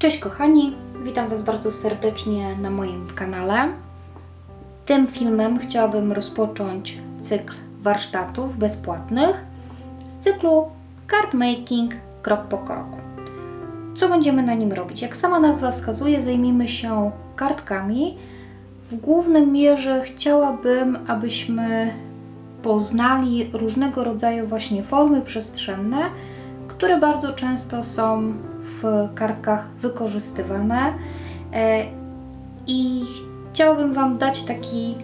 Cześć kochani, witam Was bardzo serdecznie na moim kanale. Tym filmem chciałabym rozpocząć cykl warsztatów bezpłatnych z cyklu Card Making krok po kroku. Co będziemy na nim robić? Jak sama nazwa wskazuje, zajmiemy się kartkami. W głównym mierze chciałabym, abyśmy poznali różnego rodzaju właśnie formy przestrzenne, które bardzo często są w kartkach wykorzystywane. E, I chciałabym Wam dać taki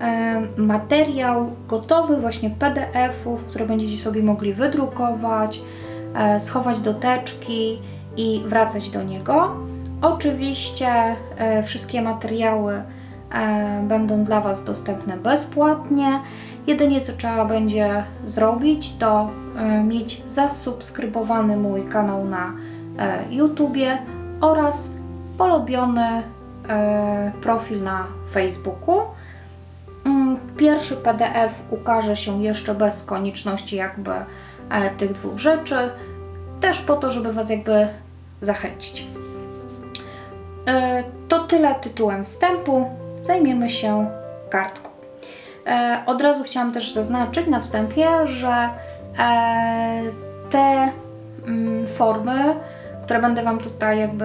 e, materiał gotowy, właśnie PDF-ów, które będziecie sobie mogli wydrukować, e, schować do teczki i wracać do niego. Oczywiście wszystkie materiały będą dla Was dostępne bezpłatnie. Jedynie co trzeba będzie zrobić, to mieć zasubskrybowany mój kanał na YouTubie oraz polubiony profil na Facebooku. Mm, pierwszy PDF ukaże się jeszcze bez konieczności jakby tych dwóch rzeczy, też po to, żeby Was jakby zachęcić. To tyle tytułem wstępu. Zajmiemy się kartką. Od razu chciałam też zaznaczyć na wstępie, że te mm, formy, które będę Wam tutaj jakby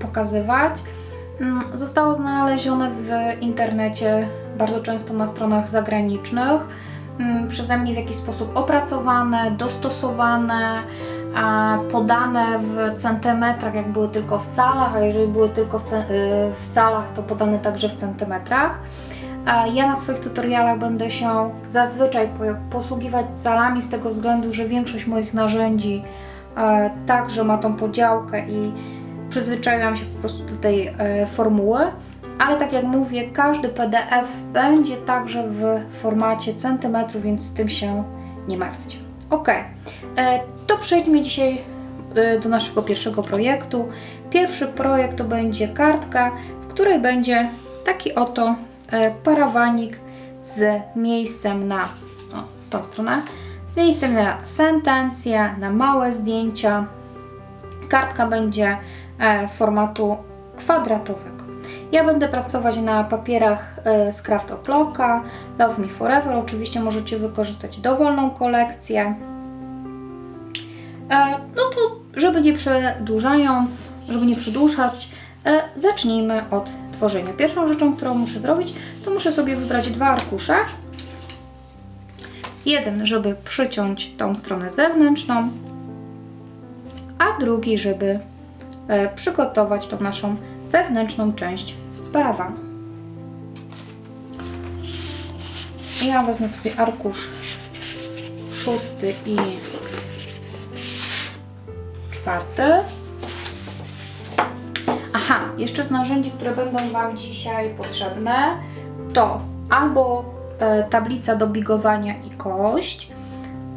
pokazywać, mm, zostało znalezione w internecie, bardzo często na stronach zagranicznych, mm, przeze mnie w jakiś sposób opracowane, dostosowane, podane w centymetrach, jak były tylko w calach, a jeżeli były tylko w, w calach, to podane także w centymetrach. Ja na swoich tutorialach będę się zazwyczaj posługiwać calami z tego względu, że większość moich narzędzi także ma tą podziałkę i przyzwyczaiłam się po prostu do tej e, formuły. Ale tak jak mówię, każdy PDF będzie także w formacie centymetrów, więc tym się nie martwcie. Ok, e, to przejdźmy dzisiaj e, do naszego pierwszego projektu. Pierwszy projekt to będzie kartka, w której będzie taki oto parawanik z miejscem na o, tą stronę, z miejscem na sentencje, na małe zdjęcia. Kartka będzie formatu kwadratowego. Ja będę pracować na papierach z Craft O'Clocka, Love Me Forever. Oczywiście możecie wykorzystać dowolną kolekcję. No to, żeby nie przedłużając, żeby nie przedłużać, zacznijmy od tworzenia. Pierwszą rzeczą, którą muszę zrobić, to muszę sobie wybrać dwa arkusze. Jeden, żeby przyciąć tą stronę zewnętrzną, a drugi, żeby przygotować tą naszą wewnętrzną część parawanu. Ja wezmę sobie arkusz szósty i czwarty. Aha, jeszcze z narzędzi, które będą Wam dzisiaj potrzebne, to albo e, tablica do bigowania i kość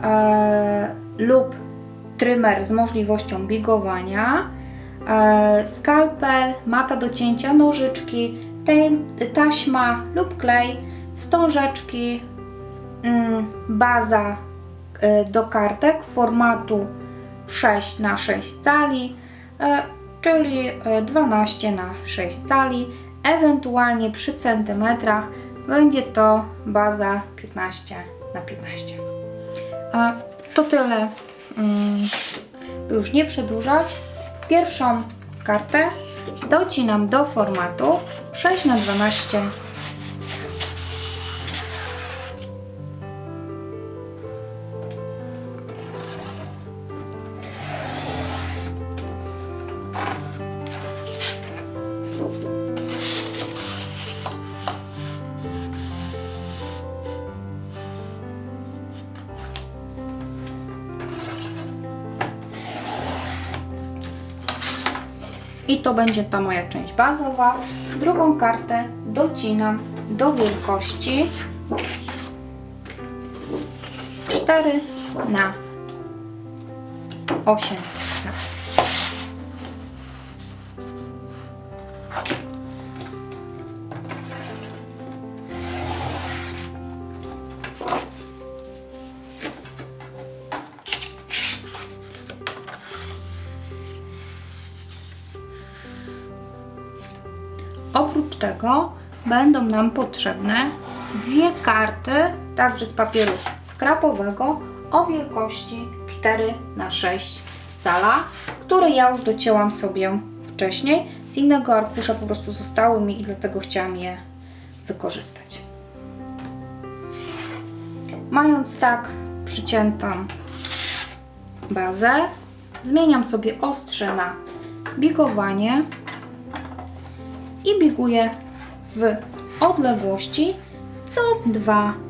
e, lub trymer z możliwością bigowania, e, skalpel, mata do cięcia, nożyczki, taśma lub klej, wstążeczki, mm, baza e, do kartek formatu 6 na 6 cali, e, czyli 12 na 6 cali, ewentualnie przy centymetrach będzie to baza 15 na 15. A to tyle, mm, by już nie przedłużać. Pierwszą kartę docinam do formatu 6 na 12 I to będzie ta moja część bazowa. Drugą kartę docinam do wielkości 4 na 8 cm. Będą nam potrzebne dwie karty, także z papieru skrapowego o wielkości 4 na 6 cala, które ja już docięłam sobie wcześniej. Z innego arkusza po prostu zostały mi i dlatego chciałam je wykorzystać. Mając tak przyciętą bazę, zmieniam sobie ostrze na bigowanie i biguję w odległości co 2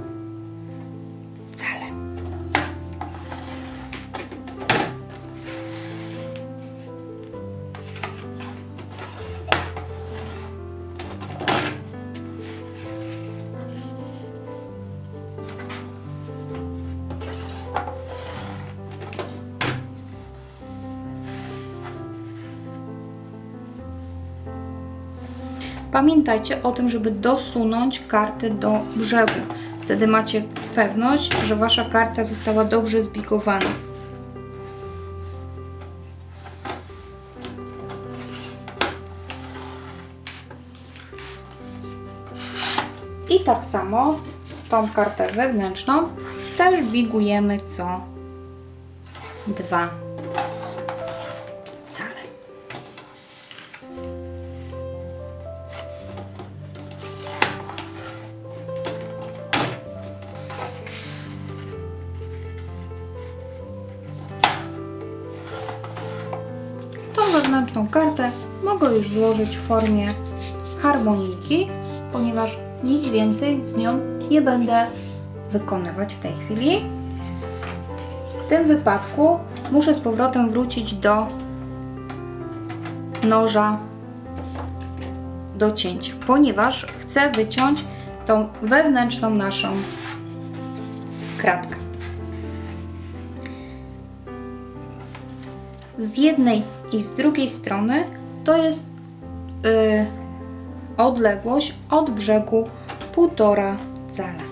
Pamiętajcie o tym, żeby dosunąć karty do brzegu. Wtedy macie pewność, że Wasza karta została dobrze zbigowana. I tak samo tą kartę wewnętrzną też bigujemy co dwa już złożyć w formie harmonijki, ponieważ nic więcej z nią nie będę wykonywać w tej chwili. W tym wypadku muszę z powrotem wrócić do noża do cięcia, ponieważ chcę wyciąć tą wewnętrzną naszą kratkę. z jednej i z drugiej strony to jest y, odległość od brzegu 1,5 cala.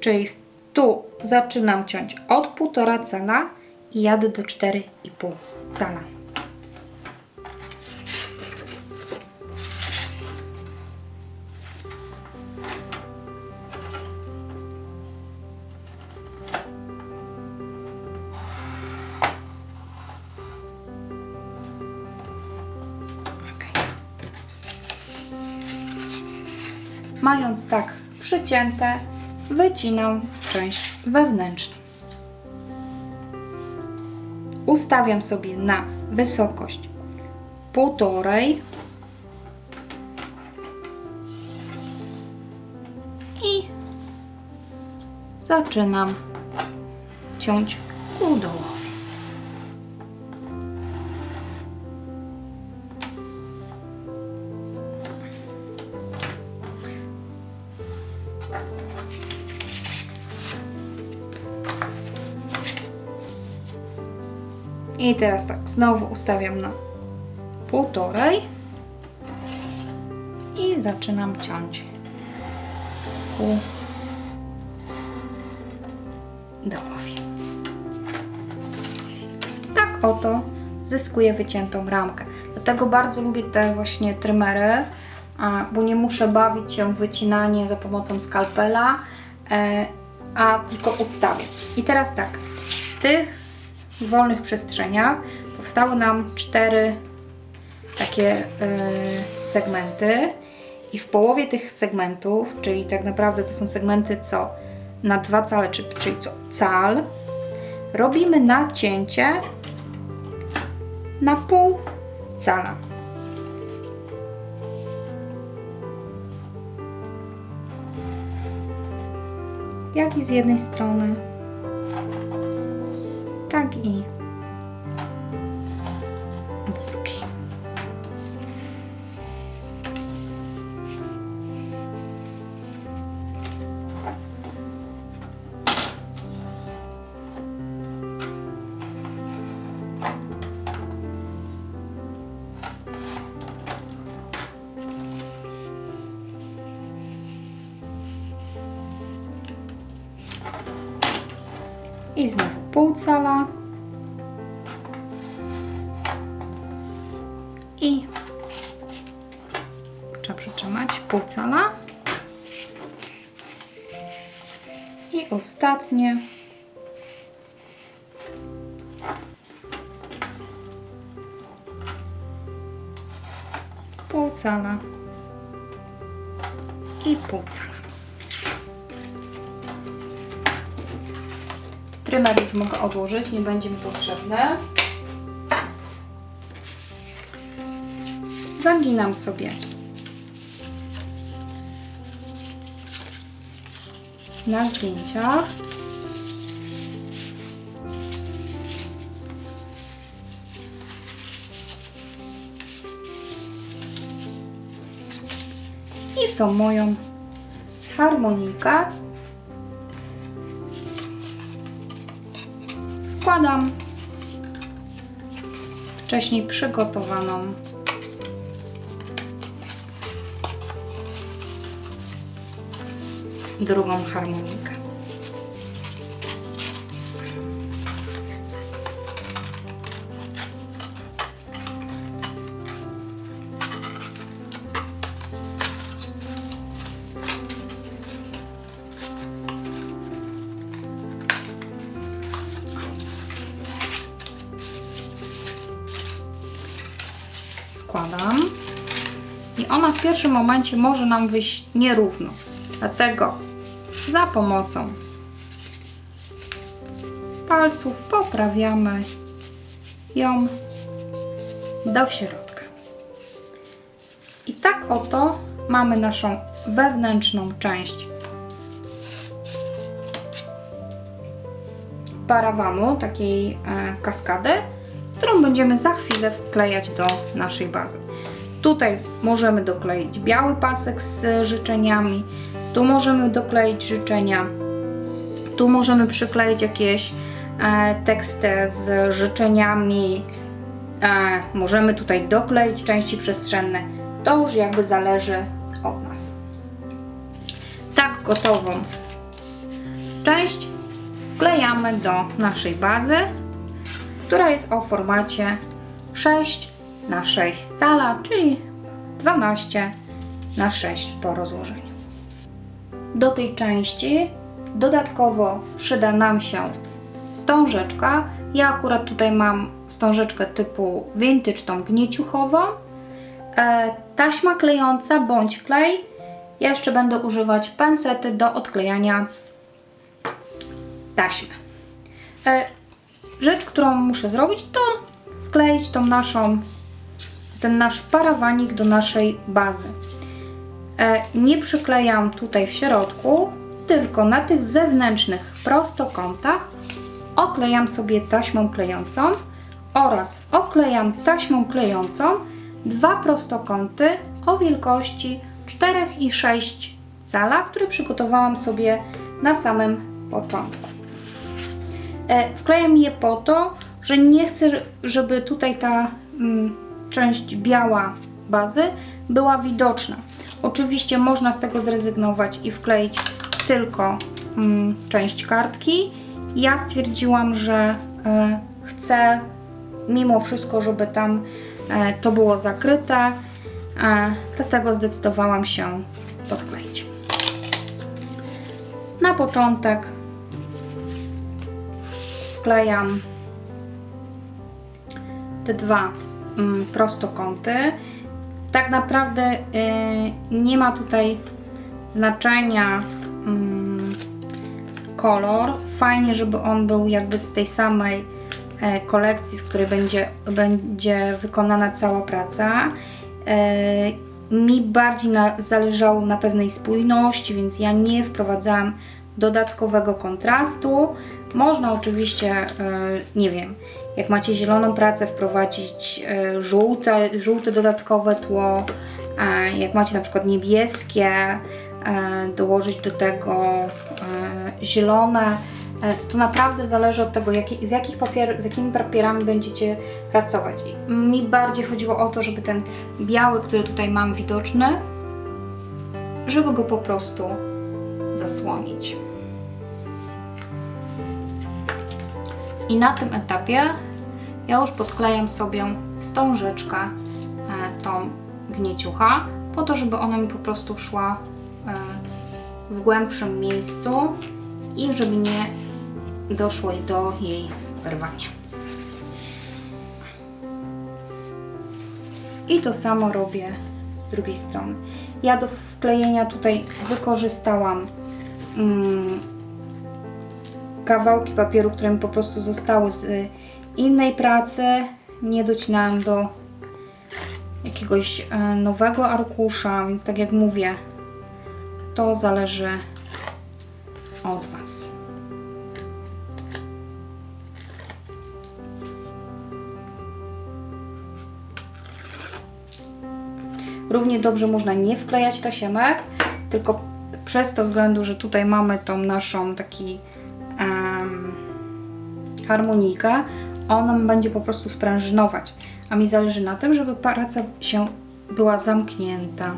Czyli tu zaczynam ciąć od 1,5 cala i jadę do 4,5 cala. Mając tak przycięte, wycinam część wewnętrzną. Ustawiam sobie na wysokość półtorej i zaczynam ciąć ku dołowi. I teraz tak, znowu ustawiam na półtorej i zaczynam ciąć ku dołowi. Tak oto zyskuję wyciętą ramkę. Dlatego bardzo lubię te właśnie trymery, bo nie muszę bawić się wycinanie za pomocą skalpela, e, a tylko ustawię. I teraz tak, w wolnych przestrzeniach. Powstały nam cztery takie e, segmenty. I w połowie tych segmentów, czyli tak naprawdę to są segmenty co na dwa cale, czyli, czyli co cal, robimy nacięcie na pół cala. Jak i z jednej strony, tak i eh. Pół cala. I trzeba przytrzymać pół cala. I ostatnie. Pół cala. I pół cala. Trymer już mogę odłożyć, nie będzie mi potrzebny. Zaginam sobie na zdjęciach. I w tą moją harmonikę wkładam wcześniej przygotowaną drugą harmonikę. W pierwszym momencie może nam wyjść nierówno. Dlatego za pomocą palców poprawiamy ją do środka. I tak oto mamy naszą wewnętrzną część parawanu, takiej e, kaskady, którą będziemy za chwilę wklejać do naszej bazy. Tutaj możemy dokleić biały pasek z życzeniami, tu możemy dokleić życzenia, tu możemy przykleić jakieś e, teksty z życzeniami, e, możemy tutaj dokleić części przestrzenne. To już jakby zależy od nas. Tak gotową część wklejamy do naszej bazy, która jest o formacie 6 na 6 cala, czyli 12 na 6 po rozłożeniu. Do tej części dodatkowo przyda nam się wstążeczka. Ja akurat tutaj mam wstążeczkę typu vintage, tą gnieciuchową. E, taśma klejąca bądź klej. Ja jeszcze będę używać pensety do odklejania taśmy. E, rzecz, którą muszę zrobić, to wkleić tą naszą, ten nasz parawanik do naszej bazy. E, nie przyklejam tutaj w środku, tylko na tych zewnętrznych prostokątach oklejam sobie taśmą klejącą oraz oklejam taśmą klejącą dwa prostokąty o wielkości 4 i 6 cala, które przygotowałam sobie na samym początku. E, Wklejam je po to, że nie chcę, żeby tutaj ta mm, część biała bazy była widoczna. Oczywiście można z tego zrezygnować i wkleić tylko mm, część kartki. Ja stwierdziłam, że e, chcę mimo wszystko, żeby tam e, to było zakryte, e, dlatego zdecydowałam się podkleić. Na początek wklejam te dwa prostokąty. Tak naprawdę y, nie ma tutaj znaczenia mm, kolor. Fajnie, żeby on był jakby z tej samej e, kolekcji, z której będzie, będzie wykonana cała praca. E, mi bardziej na, zależało na pewnej spójności, więc ja nie wprowadzałam dodatkowego kontrastu. Można oczywiście, e, nie wiem, jak macie zieloną pracę, wprowadzić e, żółte, żółte dodatkowe tło. E, jak macie na przykład niebieskie, e, dołożyć do tego zielone. To naprawdę zależy od tego, jaki, z, jakich papier, z jakimi papierami będziecie pracować. Mi bardziej chodziło o to, żeby ten biały, który tutaj mam widoczny, żeby go po prostu zasłonić. I na tym etapie ja już podklejam sobie wstążeczkę e, tą gnieciucha, po to, żeby ona mi po prostu szła e, w głębszym miejscu i żeby nie doszło do jej wyrwania. I to samo robię z drugiej strony. Ja do wklejenia tutaj wykorzystałam mm, kawałki papieru, które mi po prostu zostały z y, innej pracy. Nie docinałam do jakiegoś e, nowego arkusza, więc tak jak mówię, to zależy od Was. Równie dobrze można nie wklejać tasiemek, tylko przez to względu, że tutaj mamy tą naszą taki harmonijkę, ona będzie po prostu sprężynować. A mi zależy na tym, żeby praca się była zamknięta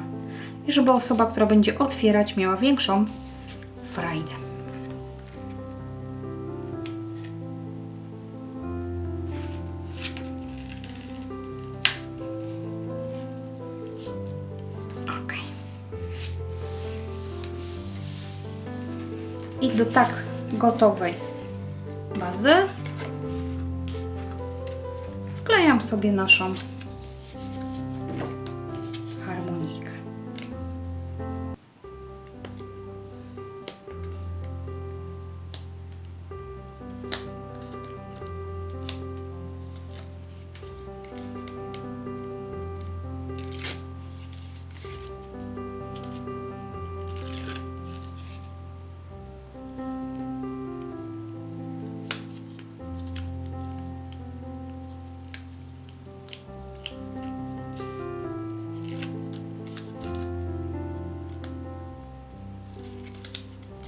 i żeby osoba, która będzie otwierać, miała większą frajdę. Do tak gotowej bazy sobie naszą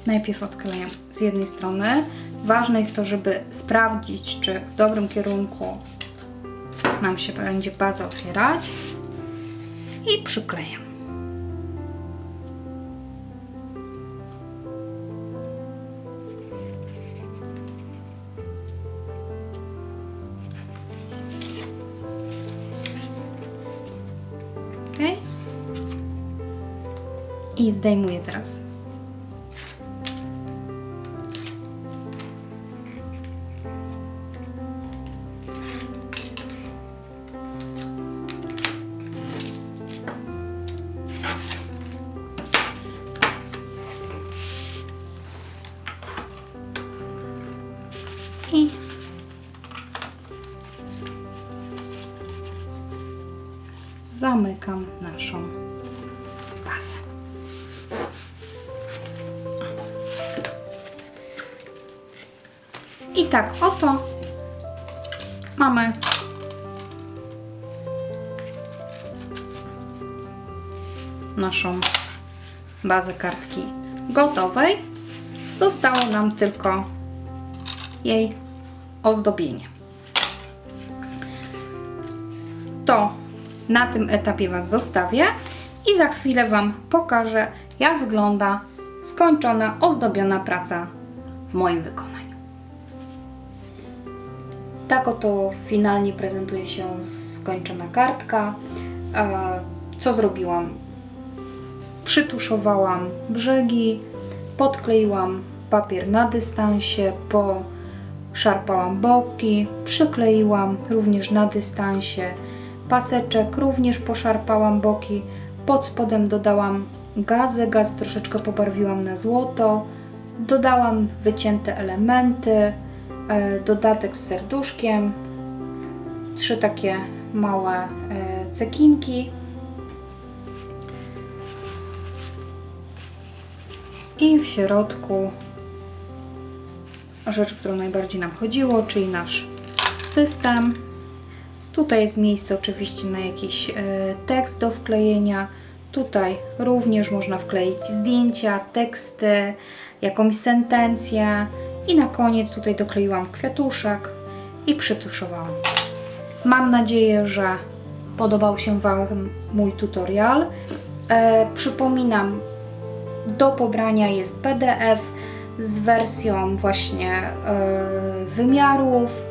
Najpierw odklejam z jednej strony. Ważne jest to, żeby sprawdzić, czy w dobrym kierunku nam się będzie baza otwierać. I przyklejam. I zdejmuję teraz I tak oto mamy naszą bazę kartki gotowej. Zostało nam tylko jej ozdobienie. To na tym etapie Was zostawię i za chwilę Wam pokażę, jak wygląda skończona, ozdobiona praca w moim wykonaniu. Tak oto finalnie prezentuje się skończona kartka. E, Co zrobiłam? Przytuszowałam brzegi, podkleiłam papier na dystansie, poszarpałam boki, przykleiłam również na dystansie paseczek, również poszarpałam boki, pod spodem dodałam gazy, gaz troszeczkę pobarwiłam na złoto, dodałam wycięte elementy, dodatek z serduszkiem, trzy takie małe e, cekinki i w środku rzecz, którą najbardziej nam chodziło, czyli nasz system. Tutaj jest miejsce oczywiście na jakiś e, tekst do wklejenia. Tutaj również można wkleić zdjęcia, teksty, jakąś sentencję i na koniec tutaj dokleiłam kwiatuszek i przytuszowałam. Mam nadzieję, że podobał się Wam mój tutorial. E, przypominam, do pobrania jest PDF z wersją właśnie e, wymiarów,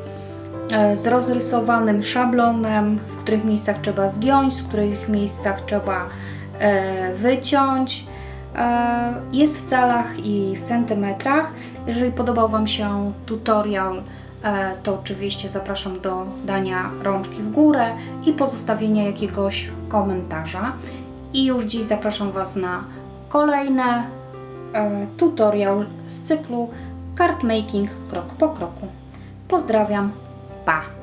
e, z rozrysowanym szablonem, w których miejscach trzeba zgiąć, w których miejscach trzeba e, wyciąć. E, Jest w calach i w centymetrach. Jeżeli podobał Wam się tutorial, e, to oczywiście zapraszam do dania rączki w górę i pozostawienia jakiegoś komentarza. I już dziś zapraszam Was na kolejny e, tutorial z cyklu Card Making krok po kroku. Pozdrawiam, pa!